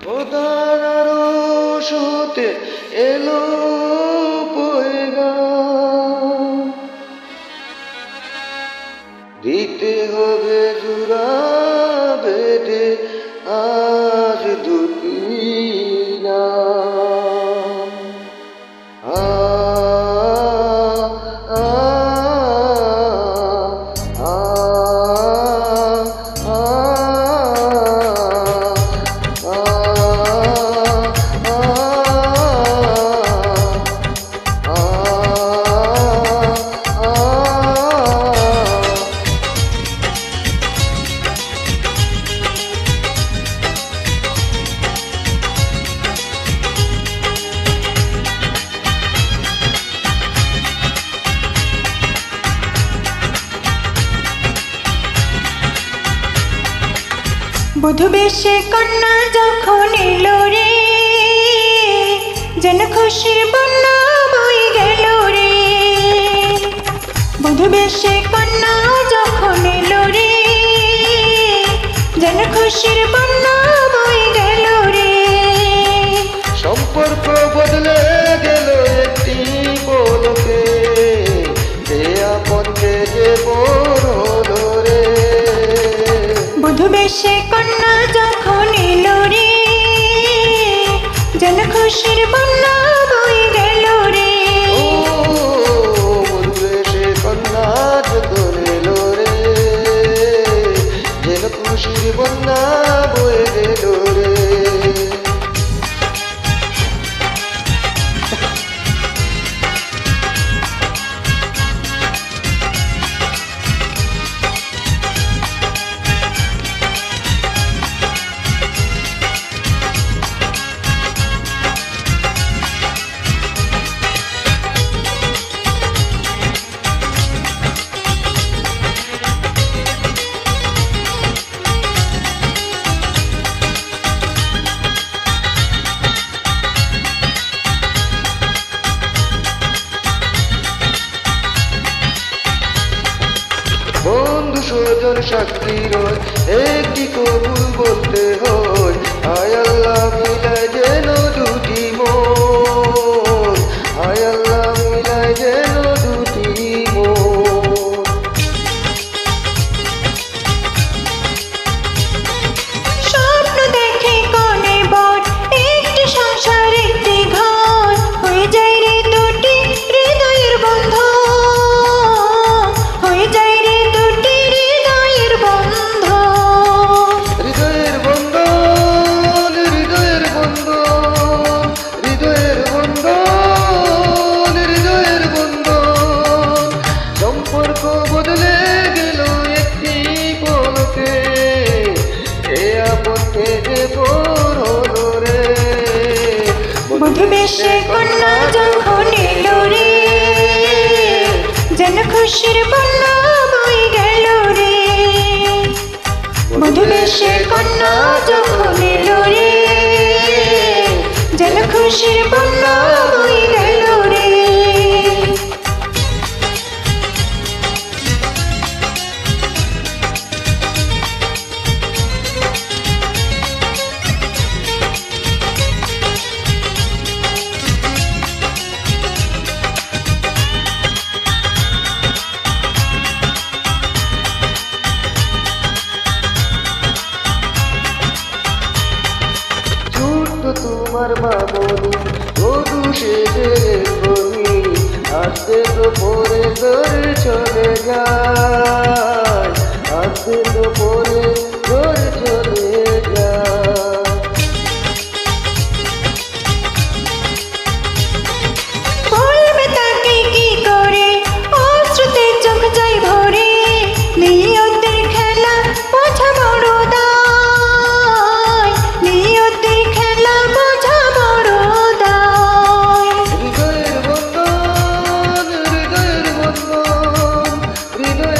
খোদার সুতে এলো দিতে হবে জুড়া বধু বেশে কন্যা যখন এলো রে, যেন খুশির বন্যা বই গেল রে। বধু বেশে কন্যা যখন এলো রে, যেন খুশির বন্যা বই গেল রে। সম্পর্ক বদলে গেল একটি পলকে দেয়া পথে যে পড়ল বেশে কন্যা যখন এলো রে যেন খুশির বন্যা সাক্ষী রয় একটি কবুল বেশে কন্যা যখন এলো রে। যেন খুশির বন্যা বই গেল রে। বধু বেশে কন্যা যখন এলো রে। যেন খুশির বন্যা মামনি মধু সেজে তো পরে ধরে চলে যায় আস্তে তো পরে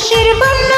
খুশির বন্যা বই গেল রে